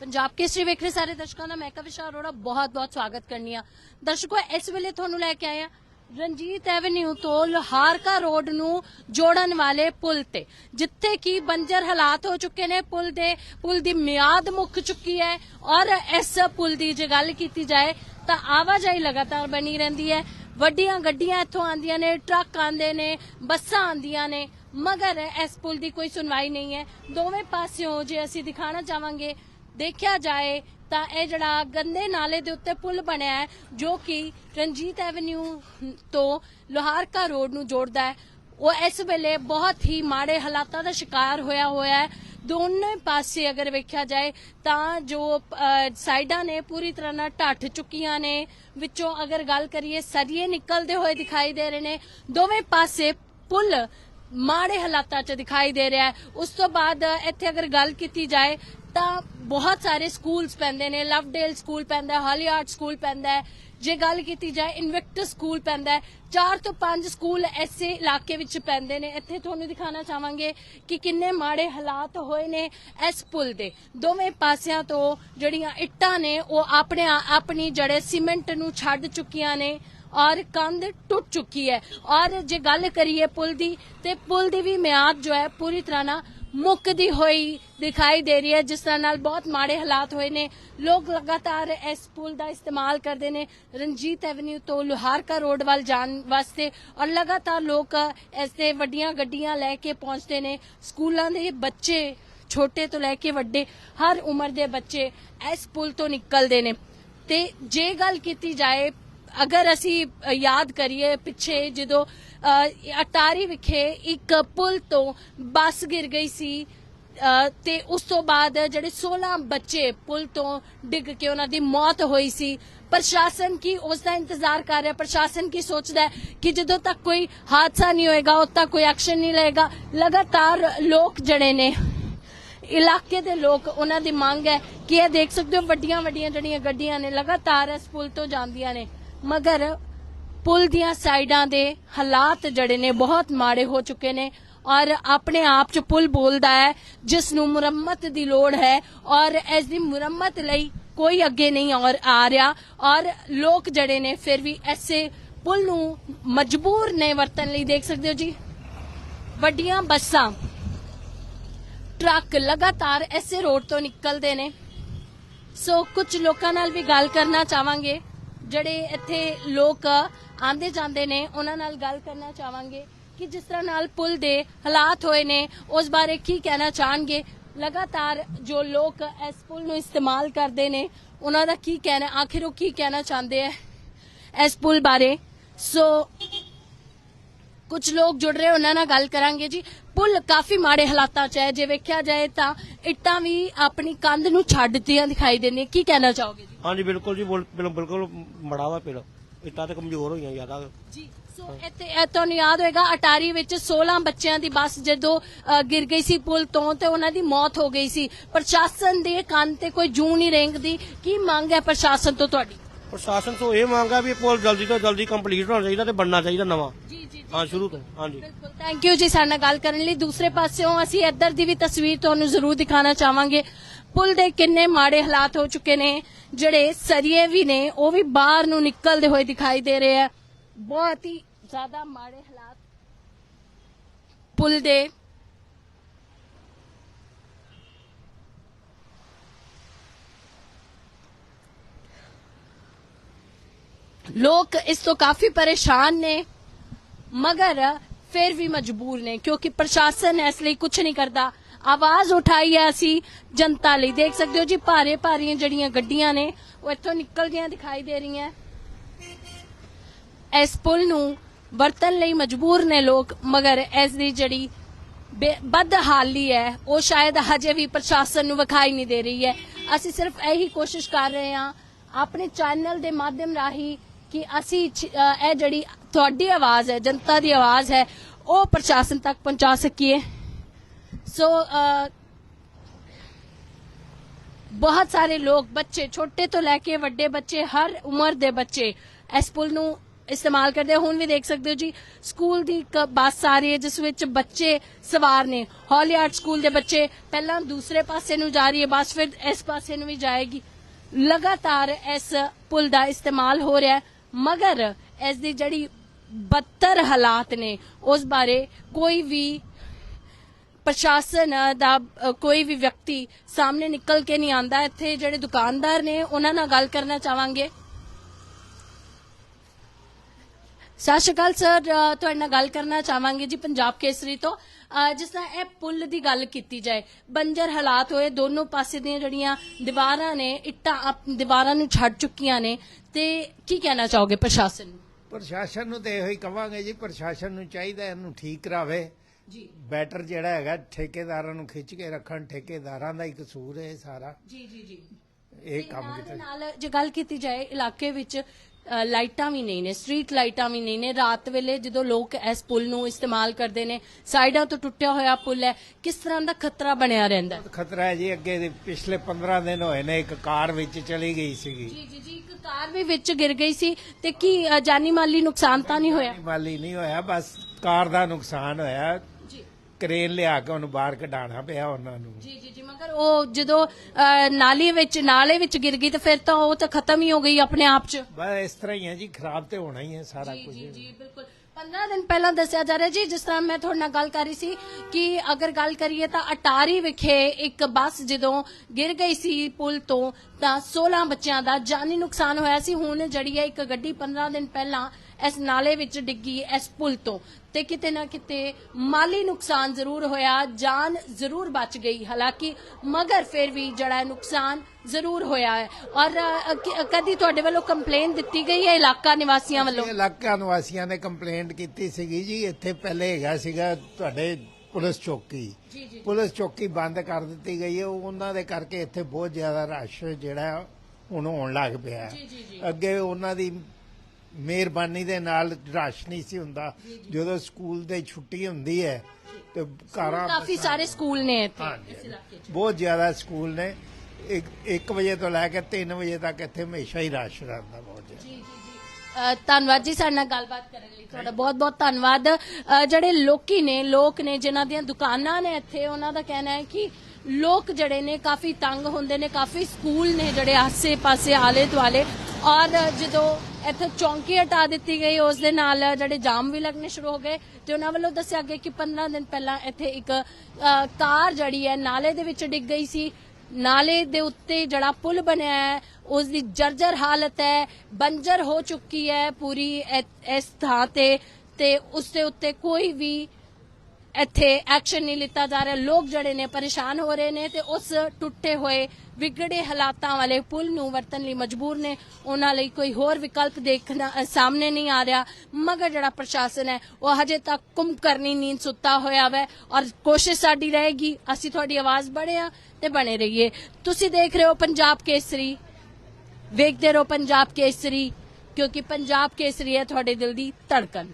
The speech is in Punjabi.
ਪੰਜਾਬ ਕੇਸਰੀ ਵੇਖ ਰਹੇ ਸਾਰੇ ਦਰਸ਼ਕਾਂ ਦਾ, ਮੈਂ ਕਵਿਸ਼ਾ ਅਰੋੜਾ ਬਹੁਤ-ਬਹੁਤ ਸਵਾਗਤ ਕਰਨੀ ਆ। ਦਰਸ਼ਕੋ, ਇਸ ਵੇਲੇ ਤੁਹਾਨੂੰ ਲੈ ਕੇ ਆਏ ਆ ਰਣਜੀਤ ਐਵਨਿਊ ਤੋਂ ਲੋਹਾਰਕਾ ਰੋਡ ਨੂੰ ਜੋੜਨ ਵਾਲੇ ਪੁਲ ਤੇ, ਜਿੱਥੇ ਕਿ ਬੰਜਰ ਹਾਲਾਤ ਹੋ ਚੁੱਕੇ ਨੇ। ਪੁਲ ਦੇ, ਪੁਲ ਦੀ ਮਿਆਦ ਮੁੱਕ ਚੁੱਕੀ ਹੈ ਔਰ ਇਸ ਪੁਲ ਦੀ ਜੇ ਗੱਲ ਕੀਤੀ ਜਾਏ ਤਾਂ ਆਵਾਜਾਈ ਲਗਾਤਾਰ ਬਣੀ ਰਹਿੰਦੀ ਹੈ। ਵੱਡੀਆਂ ਗੱਡੀਆਂ ਇੱਥੋਂ ਆਉਂਦੀਆਂ ਨੇ, ਟਰੱਕ ਆਉਂਦੇ ਨੇ, ਬੱਸਾਂ ਆਉਂਦੀਆਂ ਨੇ, ਮਗਰ ਇਸ ਪੁਲ ਦੀ ਕੋਈ ਸੁਣਵਾਈ ਨਹੀਂ ਹੈ। ਦੋਵੇਂ ਪਾਸਿਓਂ ਜੇ ਅਸੀਂ ਦਿਖਾਣਾ ਚਾਹਾਂਗੇ ਦੇਖਿਆ ਜਾਏ ਤਾਂ ਇਹ ਜਿਹੜਾ ਗੰਦੇ ਨਾਲੇ ਦੇ ਉੱਤੇ ਪੁਲ ਬਣਿਆ ਹੈ, ਜੋ ਕਿ ਰਣਜੀਤ ਐਵਨਿਊ ਤੋਂ ਲੋਹਾਰਕਾ ਰੋਡ ਨੂੰ ਜੋੜਦਾ ਹੈ। ਉਹ ਇਸ ਵੇਲੇ ਬਹੁਤ ਹੀ ਮਾੜੇ ਹਾਲਾਤਾਂ ਦਾ ਸ਼ਿਕਾਰ ਹੋਇਆ ਹੋਇਆ ਹੈ। ਦੋਨੇ ਪਾਸੇ ਅਗਰ ਵੇਖਿਆ ਜਾਏ ਤਾਂ ਜੋ ਸਾਈਡਾਂ ਨੇ ਪੂਰੀ ਤਰ੍ਹਾਂ ਨਾਲ ਢੱਠ ਚੁੱਕੀਆਂ ਨੇ। ਵਿੱਚੋਂ ਅਗਰ ਗੱਲ ਕਰੀਏ, ਸਰੀਏ ਨਿਕਲਦੇ ਹੋਏ ਦਿਖਾਈ ਦੇ ਰਹੇ ਨੇ। ਦੋਵੇਂ ਪਾਸੇ ਪੁਲ ਮਾੜੇ ਹਾਲਾਤਾਂ 'ਚ ਦਿਖਾਈ ਦੇ ਰਿਹਾ ਹੈ। ਉਸ ਤੋਂ ਬਾਅਦ ਇੱਥੇ ਅਗਰ ਗੱਲ ਕੀਤੀ ਜਾਏ ਤਾਂ ਬਹੁਤ ਸਾਰੇ ਸਕੂਲਸ ਪੈਂਦੇ ਨੇ ਲਵਡੇਲ ਸਕੂਲ ਪੈਂਦਾ ਹੈ ਹਾਲੀਆਰਟ ਸਕੂਲ ਪੈਂਦਾ ਜੇ ਗੱਲ ਕੀਤੀ ਜਾਏ ਇਨਵੈਕਟਰ ਸਕੂਲ ਪੈਂਦਾ ਹੈ। 4 ਤੋਂ 5 ਸਕੂਲ ਐਸੇ ਇਲਾਕੇ ਵਿੱਚ ਪੈਂਦੇ ਨੇ। ਇੱਥੇ ਤੁਹਾਨੂੰ ਦਿਖਾਣਾ ਚਾਹਾਂਗੇ ਕਿ ਕਿੰਨੇ ਮਾੜੇ ਹਾਲਾਤ ਹੋਏ ਨੇ ਇਸ ਪੁਲ ਦੇ। ਦੋਵੇਂ ਪਾਸਿਆਂ ਤੋਂ ਜਿਹੜੀਆਂ ਇੱਟਾਂ ਨੇ, ਉਹ ਆਪਣੇ ਆਪਣੀ ਜੜੇ ਸੀਮੈਂਟ ਨੂੰ ਛੱਡ ਚੁੱਕੀਆਂ ਨੇ ਔਰ ਕੰਧ ਟੁੱਟ ਚੁੱਕੀ ਹੈ। ਔਰ ਜੇ ਗੱਲ ਕਰੀਏ ਪੁਲ ਦੀ, ਤੇ ਪੁਲ ਦੀ ਵੀ ਮਿਆਦ ਜੋ ਹੈ ਪੂਰੀ ਤਰ੍ਹਾਂ ਨਾਲ ਮੁੱਕਦੀ ਹੋਈ ਦਿਖਾਈ ਦੇ ਰਹੀ ਹੈ, ਜਿਸ ਤਰ੍ਹਾਂ ਨਾਲ ਬਹੁਤ ਮਾੜੇ ਹਾਲਾਤ ਹੋਏ ਨੇ। ਲੋਕ ਲਗਾਤਾਰ ਇਸ ਪੁਲ ਦਾ ਇਸਤੇਮਾਲ ਕਰਦੇ ਨੇ। ਰਣਜੀਤ ਐਵਨਿਊ ਤੋਂ ਲੋਹਾਰਕਾ ਰੋਡ ਵੱਲ ਜਾਣ ਵਾਸਤੇ ਔਰ ਲਗਾਤਾਰ ਲੋਕ ਇਸ ਤੇ ਵੱਡੀਆਂ ਗੱਡੀਆਂ ਲੈ ਕੇ ਪਹੁੰਚਦੇ ਨੇ। ਸਕੂਲਾਂ ਦੇ ਬੱਚੇ, ਛੋਟੇ ਤੋਂ ਲੈ ਕੇ ਵੱਡੇ, ਹਰ ਉਮਰ ਦੇ ਬੱਚੇ ਇਸ ਪੁਲ ਤੋਂ ਨਿਕਲਦੇ ਨੇ। ਤੇ ਜੇ ਗੱਲ ਕੀਤੀ ਜਾਏ ਅਗਰ ਅਸੀਂ ਯਾਦ ਕਰੀਏ ਪਿੱਛੇ ਜਦੋਂ ਅ, ਅਟਾਰੀ ਵਿਖੇ ਇੱਕ ਪੁਲ ਤੋਂ ਬੱਸ ਗਿਰ ਗਈ ਸੀ ਤੇ ਉਸ ਤੋਂ ਬਾਅਦ ਜਿਹੜੇ 16 ਬੱਚੇ ਪੁਲ ਤੋਂ ਡਿੱਗ ਕੇ ਉਹਨਾਂ ਦੀ ਮੌਤ ਹੋਈ ਸੀ। ਪ੍ਰਸ਼ਾਸਨ ਕੀ ਉਸ ਦਾ ਇੰਤਜ਼ਾਰ ਕਰ ਰਿਹਾ? ਪ੍ਰਸ਼ਾਸਨ ਕੀ ਸੋਚਦਾ ਹੈ ਕਿ ਜਦੋਂ ਤੱਕ ਕੋਈ ਹਾਦਸਾ ਨਹੀਂ ਹੋਏਗਾ ਉਦੋਂ ਤੱਕ ਕੋਈ ਐਕਸ਼ਨ ਨਹੀਂ ਲਏਗਾ? ਲਗਾਤਾਰ ਲੋਕ ਜਿਹੜੇ ਨੇ। ਇਲਾਕੇ ਦੇ ਲੋਕ ਉਹਨਾਂ ਦੀ ਮੰਗ ਹੈ ਕਿ ਇਹ ਦੇਖ ਸਕਦੇ ਹੋ ਵੱਡੀਆਂ ਵੱਡੀਆਂ ਜਿਹੜੀਆਂ ਗੱਡੀਆਂ ਨੇ ਲਗਾਤਾਰ ਇਸ ਪੁਲ ਤੋਂ ਜਾਂਦੀਆਂ ਨੇ। ਮਗਰ ਪੁਲ ਦੀਆਂ ਸਾਈਡਾਂ ਦੇ ਹਾਲਾਤ ਜਿਹੜੇ ਨੇ ਬਹੁਤ ਮਾੜੇ ਹੋ ਚੁੱਕੇ ਨੇ ਔਰ ਆਪਣੇ ਆਪ ਚ ਪੁਲ ਬੋਲਦਾ ਹੈ, ਜਿਸ ਨੂੰ ਮੁਰੰਮਤ ਦੀ ਲੋੜ ਹੈ ਔਰ ਇਸ ਦੀ ਮੁਰੰਮਤ ਲਈ ਕੋਈ ਅੱਗੇ ਨਹੀਂ ਔਰ ਆ ਰਿਹਾ ਔਰ ਲੋਕ ਜਿਹੜੇ ਨੇ ਫਿਰ ਵੀ ਐਸੇ ਪੁਲ ਨੂੰ ਮਜਬੂਰ ਨੇ ਵਰਤਣ ਲਈ ਦੇਖ ਸਕਦੇ ਹੋ ਜੀ। ਵੱਡੀਆਂ ਬੱਸਾਂ, ਟਰੱਕ ਲਗਾਤਾਰ ਐਸੇ ਰੋਡ ਤੋਂ ਨਿਕਲਦੇ ਨੇ। ਸੋ ਕੁਝ ਲੋਕਾਂ ਨਾਲ ਵੀ ਗੱਲ ਕਰਨਾ ਚਾਹਾਂਗੇ। ਜਿਹੜੇ ਇੱਥੇ ਲੋਕ ਆਂਦੇ ਜਾਂਦੇ ਨੇ, ਉਹਨਾਂ ਨਾਲ ਗੱਲ ਕਰਨਾ ਚਾਹਾਂਗੇ ਕਿ ਜਿਸ ਤਰ੍ਹਾਂ ਨਾਲ ਪੁਲ ਦੇ ਹਾਲਾਤ ਹੋਏ ਨੇ, ਉਸ ਬਾਰੇ ਕੀ ਕਹਿਣਾ ਚਾਹਣਗੇ? ਲਗਾਤਾਰ ਜੋ ਲੋਕ ਇਸ ਪੁਲ ਨੂੰ ਇਸਤੇਮਾਲ ਕਰਦੇ ਨੇ, ਉਹਨਾਂ ਦਾ ਕੀ ਕਹਿਣਾ, ਆਖਿਰ ਉਹ ਕੀ ਕਹਿਣਾ ਚਾਹੁੰਦੇ ਹੈ ਇਸ ਪੁਲ ਬਾਰੇ? ਸੋ ਕੁਝ ਲੋਕ ਜੁੜ ਰਹੇ, ਉਹਨਾਂ ਨਾਲ ਗੱਲ ਕਰਾਂਗੇ ਜੀ। ਪੁਲ ਕਾਫੀ ਮਾੜੇ ਹਾਲਾਤਾਂ 'ਚ ਹੈ, ਜੇ ਵੇਖਿਆ ਜਾਏ ਤਾਂ ਇੱਟਾਂ ਵੀ ਆਪਣੀ ਕੰਧ ਨੂੰ ਛੱਡਦੀਆਂ ਦਿਖਾਈ ਦਿੰਦੀਆਂ ਕੀ ਕਹਿਣਾ ਚਾਹੋਗੇ ਹਾਂਜੀ ਬਿਲਕੁਲ ਜੀ ਬੋਲ- ਬਿਲ- ਬਿਲਕੁਲ ਮੜਾ ਵਾ ਪਿੰਡ ਇੱਟਾਂ ਤੇ ਕਮਜ਼ੋਰ ਹੋਈਆਂ ਜ਼ਿਆਦਾ। ਜੀ ਸੋ ਇੱਥੇ ਇਹ ਤੁਹਾਨੂੰ ਯਾਦ ਹੋਏਗਾ ਅਟਾਰੀ ਵਿੱਚ 16 ਬੱਚਿਆਂ ਦੀ ਬੱਸ ਜਦੋਂ ਅ, ਗਿਰ ਗਈ ਸੀ ਪੁਲ ਤੋਂ ਤੇ ਉਹਨਾਂ ਦੀ ਮੌਤ ਹੋ ਗਈ ਸੀ। ਪ੍ਰਸ਼ਾਸਨ ਦੇ ਕੰਨ ਤੇ ਕੋਈ ਜੂ ਨਹੀਂ ਰੇਂਗਦੀ। ਕੀ ਮੰਗ ਹੈ ਪ੍ਰਸ਼ਾਸਨ ਤੋਂ ਤੁਹਾਡੀ? ਪ੍ਰਸ਼ਾਸਨ ਤੋਂ ਇਹ ਮੰਗ ਆ ਵੀ ਇਹ ਪੁਲ ਜਲਦੀ ਤੋਂ ਜਲਦੀ ਕੰਪਲੀਟ ਹੋਣਾ ਚਾਹੀਦਾ ਤੇ ਬਣਨਾ ਚਾਹੀਦਾ ਨਵਾਂ। ਜੀ ਜੀ ਹਾਂ ਸ਼ੁਰੂ ਤੋਂ ਹਾਂਜੀ। ਬਿਲਕੁਲ। ਥੈਂਕ ਯੂ ਜੀ ਸਾਡੇ ਨਾਲ ਗੱਲ ਕਰਨ ਲਈ। ਦੂਸਰੇ ਪਾਸਿਓਂ ਅਸੀਂ ਇੱਧਰ ਦੀ ਵੀ ਤਸਵੀਰ ਤੁਹਾਨੂੰ ਜ਼ਰੂਰ ਦਿਖਾਣਾ ਚਾਹਾਂਗੇ। ਪੁਲ ਦੇ ਕਿੰਨੇ ਮਾੜੇ ਹਾਲਾਤ ਹੋ ਚੁੱਕੇ ਨੇ ਜਿਹੜੇ ਸਰੀਏ ਵੀ ਨੇ ਉਹ ਵੀ ਬਾਹਰ ਨੂੰ ਨਿਕਲਦੇ ਹੋਏ ਦਿਖਾਈ ਦੇ ਰਹੇ ਆ। ਬਹੁਤ ਹੀ ਜ਼ਿਆਦਾ ਮਾੜੇ ਹਾਲਾਤ। ਪੁਲ ਦੇ ਲੋਕ ਇਸ ਤੋਂ ਕਾਫੀ ਪਰੇਸ਼ਾਨ ਨੇ ਮਗਰ ਫਿਰ ਵੀ ਮਜਬੂਰ ਨੇ ਕਿਉਂਕਿ ਪ੍ਰਸ਼ਾਸਨ ਇਸ ਲਈ ਕੁਝ ਨਹੀਂ ਕਰਦਾ ਆਵਾਜ਼ ਉਠਾਈ ਹੈ ਅਸੀਂ ਜਨਤਾ ਲਈ ਦੇਖ ਸਕਦੇ ਹੋ ਜੀ ਭਾਰੇ ਭਾਰੀਆਂ ਜਿਹੜੀਆਂ ਗੱਡੀਆਂ ਨੇ ਉਹ ਇੱਥੋਂ ਨਿਕਲਦੀਆਂ ਦਿਖਾਈ ਦੇ ਰਹੀਆਂ ਇਸ ਪੁਲ ਨੂੰ ਵਰਤਣ ਲਈ ਮਜਬੂਰ ਨੇ ਲੋਕ ਮਗਰ ਇਸ ਦੀ ਜਿਹੜੀ ਬੇ- ਬਦਹਾਲੀ ਹੈ ਉਹ ਸ਼ਾਇਦ ਹਜੇ ਵੀ ਪ੍ਰਸ਼ਾਸਨ ਨੂੰ ਵਿਖਾਈ ਨਹੀਂ ਦੇ ਰਹੀ ਹੈ ਅਸੀਂ ਸਿਰਫ ਇਹੀ ਕੋਸ਼ਿਸ਼ ਕਰ ਰਹੇ ਹਾਂ ਆਪਣੇ ਚੈਨਲ ਦੇ ਮਾਧਿਅਮ ਰਾਹੀਂ ਕਿ ਅਸੀਂ ਇਹ ਜਿਹੜੀ ਤੁਹਾਡੀ ਆਵਾਜ਼ ਹੈ, ਜਨਤਾ ਦੀ ਆਵਾਜ਼ ਹੈ, ਉਹ ਪ੍ਰਸ਼ਾਸਨ ਤੱਕ ਪਹੁੰਚਾ ਸਕੀਏ। ਸੋ ਬਹੁਤ ਸਾਰੇ ਲੋਕ, ਬੱਚੇ, ਛੋਟੇ ਤੋਂ ਲੈ ਕੇ ਵੱਡੇ ਬੱਚੇ, ਹਰ ਉਮਰ ਦੇ ਬੱਚੇ ਇਸ ਪੁਲ ਨੂੰ ਇਸਤੇਮਾਲ ਕਰਦੇ ਹੁਣ ਵੀ ਦੇਖ ਸਕਦੇ ਹੋ ਜੀ, ਸਕੂਲ ਦੀ ਇੱਕ ਬੱਸ ਆ ਰਹੀ ਹੈ, ਜਿਸ ਵਿੱਚ ਬੱਚੇ ਸਵਾਰ ਨੇ। ਹੌਲੀ ਆਰਟ ਸਕੂਲ ਦੇ ਬੱਚੇ ਪਹਿਲਾਂ ਦੂਸਰੇ ਪਾਸੇ ਨੂੰ ਜਾ ਰਹੀ ਹੈ, ਬੱਸ ਫਿਰ ਇਸ ਪਾਸੇ ਨੂੰ ਵੀ ਜਾਏਗੀ। ਲਗਾਤਾਰ ਇਸ ਪੁਲ ਦਾ ਇਸਤੇਮਾਲ ਹੋ ਰਿਹਾ ਹੈ। ਮਗਰ ਇਸ ਦੀ ਜਿਹੜੀ ਬੱਤਰ ਹਾਲਾਤ ਨੇ, ਉਸ ਬਾਰੇ ਕੋਈ ਵੀ ਪ੍ਰਸ਼ਾਸਨ ਦਾ ਕੋਈ ਵੀ ਵਿਅਕਤੀ ਸਾਹਮਣੇ ਨਿਕਲ ਕੇ ਨਹੀਂ ਆਂਦਾ ਇੱਥੇ ਜਿਹੜੇ ਦੁਕਾਨਦਾਰ ਨੇ, ਉਹਨਾਂ ਨਾਲ ਗੱਲ ਕਰਨਾ ਚਾਹਾਂਗੇ। ਸਤਿ ਸ਼੍ਰੀ ਅਕਾਲ, ਸਰ। ਤੁਹਾਡੇ ਨਾਲ ਗੱਲ ਕਰਨਾ ਚਾਹਾਂਗੇ ਜੀ, ਪੰਜਾਬ ਕੇਸਰੀ ਤੋਂ। ਜਿਸ ਤਰ੍ਹਾਂ ਇਹ ਪੁਲ ਦੀ ਗੱਲ ਕੀਤੀ ਜਾਏ ਬੰਜਰ ਹਾਲਾਤ ਹੋਏ ਦੋਨੋਂ ਪਾਸੇ ਦੀਆਂ ਜਿਹੜੀਆਂ ਦੀਵਾਰਾਂ ਨੇ ਇੱਟਾਂ ਦੀਵਾਰਾਂ ਨੂੰ ਛੱਡ ਚੁੱਕੀਆਂ ਨੇ ਤੇ ਕੀ ਕਹਿਣਾ ਚਾਹੋਗੇ ਪ੍ਰਸ਼ਾਸਨ ਨੂੰ? ਪ੍ਰਸ਼ਾਸਨ ਨੂੰ ਤੇ ਇਹੋ ਹੀ ਕਵਾਂਗੇ ਜੀ ਪ੍ਰਸ਼ਾਸਨ ਨੂੰ ਚਾਹੀਦਾ ਇਹਨੂੰ ਠੀਕ ਕਰਾਵੇ। ਜੀ। ਬੈਟਰ ਜਿਹੜਾ ਹੈਗਾ ਠੇਕੇਦਾਰਾਂ ਨੂੰ ਖਿੱਚ ਕੇ ਰੱਖਣ ਠੇਕੇਦਾਰਾਂ ਦਾ ਹੀ ਕਸੂਰ ਹੈ ਇਹ ਸਾਰਾ। ਜੀ ਜੀ ਜੀ। ਇਹ ਕੰਮ ਕੀਤਾ ਨਾਲ ਜੇ ਗੱਲ ਕੀਤੀ ਜਾਏ ਇਲਾਕੇ ਵਿੱਚ ਲਾਈਟਾਂ ਵੀ ਨਹੀਂ ਨੇ ਸਟਰੀਟ ਲਾਈਟਾਂ ਵੀ ਨਹੀਂ ਨੇ। ਰਾਤ ਵੇਲੇ ਜਦੋਂ ਲੋਕ ਇਸ ਪੁਲ ਨੂੰ ਇਸਤੇਮਾਲ ਕਰਦੇ ਨੇ ਸਾਈਡਾਂ ਤੋਂ ਟੁੱਟਿਆ ਹੋਇਆ ਪੁਲ ਹੈ ਕਿਸ ਤਰ੍ਹਾਂ ਦਾ ਖਤਰਾ ਬਣਿਆ ਰਹਿੰਦਾ ਹੈ? ਖਤਰਾ ਹੈ ਜੀ ਅੱਗੇ ਦੇ ਪਿਛਲੇ 15 ਦਿਨ ਹੋਏ ਨੇ ਇੱਕ ਕਾਰ ਵਿੱਚ ਚਲੀ ਗਈ ਸੀਗੀ। ਜੀ ਜੀ ਜੀ ਇੱਕ ਕਾਰ ਵੀ ਵਿੱਚ ਗਿਰ ਗਈ ਸੀ ਤੇ ਕੀ ਜਾਨੀ ਮਾਲੀ ਨੁਕਸਾਨ ਤਾਂ ਨਹੀਂ ਹੋਇਆ? ਮਾਲੀ ਨਹੀਂ ਹੋਇਆ ਬਸ ਕਾਰ ਦਾ ਨੁਕਸਾਨ ਹੋਇਆ। ਕਰੇਨ ਲਿਆ ਕੇ ਉਹਨੂੰ ਬਾਹਰ ਕਢਾਉਣਾ ਪਿਆ ਉਹਨਾਂ ਨੂੰ। ਜੀ ਜੀ ਜੀ ਮਗਰ ਉਹ ਜਦੋਂ ਨਾਲੀ ਵਿੱਚ ਨਾਲੇ ਵਿੱਚ ਗਿਰ ਗਈ ਤਾਂ ਫਿਰ ਤਾਂ ਉਹ ਤਾਂ ਖਤਮ ਹੀ ਹੋ ਗਈ ਆਪਣੇ ਆਪ 'ਚ। ਬਸ ਇਸ ਤਰ੍ਹਾਂ ਹੀ ਹੈ ਜੀ ਖਰਾਬ ਤੇ ਹੋਣਾ ਹੀ ਹੈ ਸਾਰਾ ਜੀ ਕੁਝ। ਜੀ ਜੀ ਬਿਲਕੁਲ। 15 ਦਿਨ ਪਹਿਲਾਂ ਦੱਸਿਆ ਜਾ ਰਿਹਾ ਜੀ ਜਿਸ ਤਰ੍ਹਾਂ ਮੈਂ ਤੁਹਾਡੇ ਨਾਲ ਗੱਲ ਕਰ ਰਹੀ ਸੀ ਕਿ ਅਗਰ ਗੱਲ ਕਰੀਏ ਤਾਂ ਅਟਾਰੀ ਵਿਖੇ ਇੱਕ ਬੱਸ ਜਦੋਂ ਗਿਰ ਗਈ ਸੀ ਪੁਲ ਤੋਂ ਤਾਂ 16 ਬੱਚਿਆਂ ਦਾ ਜਾਨੀ ਨੁਕਸਾਨ ਹੋਇਆ ਸੀ। ਹੁਣ ਜਿਹੜੀ ਹੈ ਇੱਕ ਗੱਡੀ 15 ਦਿਨ ਪਹਿਲਾਂ ਇਸ ਨਾਲੇ ਵਿੱਚ ਡਿੱਗੀ ਇਸ ਪੁਲ ਤੋਂ ਤੇ ਕਿਤੇ ਨਾ ਕਿਤੇ ਮਾਲੀ ਨੁਕਸਾਨ ਜ਼ਰੂਰ ਹੋਇਆ ਜਾਨ ਜ਼ਰੂਰ ਬਚ ਗਈ। ਹਾਲਾਂਕਿ ਮਗਰ ਫਿਰ ਵੀ ਜਿਹੜਾ ਨੁਕਸਾਨ ਜ਼ਰੂਰ ਹੋਇਆ ਹੈ। ਔਰ ਕਦੀ ਤੁਹਾਡੇ ਵੱਲੋਂ ਕੰਪਲੇਨ ਦਿੱਤੀ ਗਈ ਹੈ ਇਲਾਕਾ ਨਿਵਾਸੀਆਂ ਵੱਲੋਂ? ਇਲਾਕਾ ਨਿਵਾਸੀਆਂ ਨੇ ਕੰਪਲੇਂਟ ਕੀਤੀ ਸੀਗੀ ਜੀ। ਇੱਥੇ ਪਹਿਲੇ ਹੈਗਾ ਸੀਗਾ ਤੁਹਾਡੇ ਪੁਲਿਸ ਚੌਕੀ। ਪੁਲਿਸ ਚੌਕੀ ਬੰਦ ਕਰ ਦਿੱਤੀ ਗਈ ਹੈ। ਉਹ ਉਹਨਾਂ ਦੇ ਕਰਕੇ ਇੱਥੇ ਬਹੁਤ ਜ਼ਿਆਦਾ ਰਸ਼ ਜਿਹੜਾ ਹੁਣ ਹੋਣ ਲੱਗ ਪਿਆ। ਅੱਗੇ ਉਹਨਾਂ ਦੀ ਮਿਹਰਬਾਨੀ ਦੇ ਨਾਲ ਰਸ਼ ਨਹੀਂ ਸੀ ਹੁੰਦਾ। ਜਦੋਂ ਸਕੂਲ ਦੇ ਛੁੱਟੀ ਹੁੰਦੀ ਹੈ ਤੇ ਕਾਰਾਂ ਕਾਫੀ ਸਾਰੇ ਸਕੂਲ ਨੇ ਇੱਥੇ। ਹਾਂਜੀ, ਇਸ ਇਲਾਕੇ 'ਚ। ਬਹੁਤ ਜ਼ਿਆਦਾ ਸਕੂਲ ਨੇ। 1 ਵਜੇ ਤੋਂ ਲੈ ਕੇ 3 ਵਜੇ ਤੱਕ ਇੱਥੇ ਹਮੇਸ਼ਾ ਹੀ ਰਸ਼ ਰਹਿੰਦਾ ਬਹੁਤ ਜ਼ਿਆਦਾ। ਜੀ ਜੀ ਧੰਨਵਾਦ ਜੀ ਸਾਡੇ ਨਾਲ ਗੱਲਬਾਤ ਕਰਨ ਲਈ। ਤੁਹਾਡਾ ਬਹੁਤ ਬਹੁਤ ਧੰਨਵਾਦ। ਜਿਹੜੇ ਲੋਕੀ ਨੇ ਲੋਕ ਨੇ ਜਿਨ੍ਹਾਂ ਦੀਆਂ ਦੁਕਾਨਾਂ ਨੇ ਇੱਥੇ ਉਹਨਾਂ ਦਾ ਕਹਿਣਾ ਹੈ ਕਿ ਲੋਕ ਜਿਹੜੇ ਨੇ ਕਾਫੀ ਤੰਗ ਹੁੰਦੇ ਨੇ ਕਾਫੀ ਸਕੂਲ ਨੇ ਜਿਹੜੇ ਆਸੇ-ਪਾਸੇ ਆਲੇ ਦੁਆਲੇ ਔਰ ਜਦੋਂ ਇੱਥੇ ਚੌਂਕੀ ਹਟਾ ਦਿੱਤੀ ਗਈ। ਉਸ ਦੇ ਨਾਲ ਜਿਹੜੇ ਜਾਮ ਵੀ ਲੱਗਣੇ ਸ਼ੁਰੂ ਹੋ ਗਏ ਤੇ ਉਹਨਾਂ ਵੱਲੋਂ ਦੱਸਿਆ ਗਿਆ ਕਿ 15 ਦਿਨ ਪਹਿਲਾਂ ਇੱਥੇ ਇੱਕ ਕਾਰ ਜਿਹੜੀ ਹੈ ਨਾਲੇ ਦੇ ਵਿੱਚ ਡਿੱਗ ਗਈ ਸੀ। ਨਾਲੇ ਦੇ ਉੱਤੇ ਜਿਹੜਾ ਪੁਲ ਬਣਿਆ ਹੈ, ਉਸ ਦੀ ਜਰਜਰ ਹਾਲਤ ਹੈ, ਬੰਜਰ ਹੋ ਚੁੱਕੀ ਹੈ ਪੂਰੀ ਇਸ ਥਾਂ ਤੇ ਤੇ ਉਸ ਦੇ ਉੱਤੇ ਕੋਈ ਵੀ ਇੱਥੇ ਐਕਸ਼ਨ ਨਹੀਂ ਲਿੱਤਾ ਜਾ ਰਿਹਾ। ਲੋਕ ਜਿਹੜੇ ਨੇ ਪਰੇਸ਼ਾਨ ਹੋ ਰਹੇ ਨੇ ਤੇ ਉਸ ਟੁੱਟੇ ਹੋਏ, ਵਿਗੜੇ ਹਾਲਾਤਾਂ ਵਾਲੇ ਪੁਲ ਨੂੰ ਵਰਤਣ ਲਈ ਮਜਬੂਰ ਨੇ। ਉਹਨਾਂ ਲਈ ਕੋਈ ਹੋਰ ਵਿਕਲਪ ਦੇਖਣਾ ਸਾਹਮਣੇ ਨਹੀਂ ਆ ਰਿਹਾ। ਮਗਰ ਜਿਹੜਾ ਪ੍ਰਸ਼ਾਸਨ ਹੈ, ਉਹ ਹਜੇ ਤੱਕ ਕੁੰਭ ਕਰਨੀ ਨੀਂਦ ਸੁੱਤਾ ਹੋਇਆ ਵੈ ਔਰ ਕੋਸ਼ਿਸ਼ ਸਾਡੀ ਰਹੇਗੀ, ਅਸੀਂ ਤੁਹਾਡੀ ਆਵਾਜ਼ ਬੜਿਆ ਤੇ ਬਣੇ ਰਹੀਏ। ਤੁਸੀਂ ਦੇਖ ਰਹੇ ਹੋ ਪੰਜਾਬ ਕੇਸਰੀ। ਵੇਖਦੇ ਰਹੋ ਪੰਜਾਬ ਕੇਸਰੀ, ਕਿਉਂਕਿ ਪੰਜਾਬ ਕੇਸਰੀ ਹੈ ਤੁਹਾਡੇ ਦਿਲ ਦੀ ਧੜਕਣ।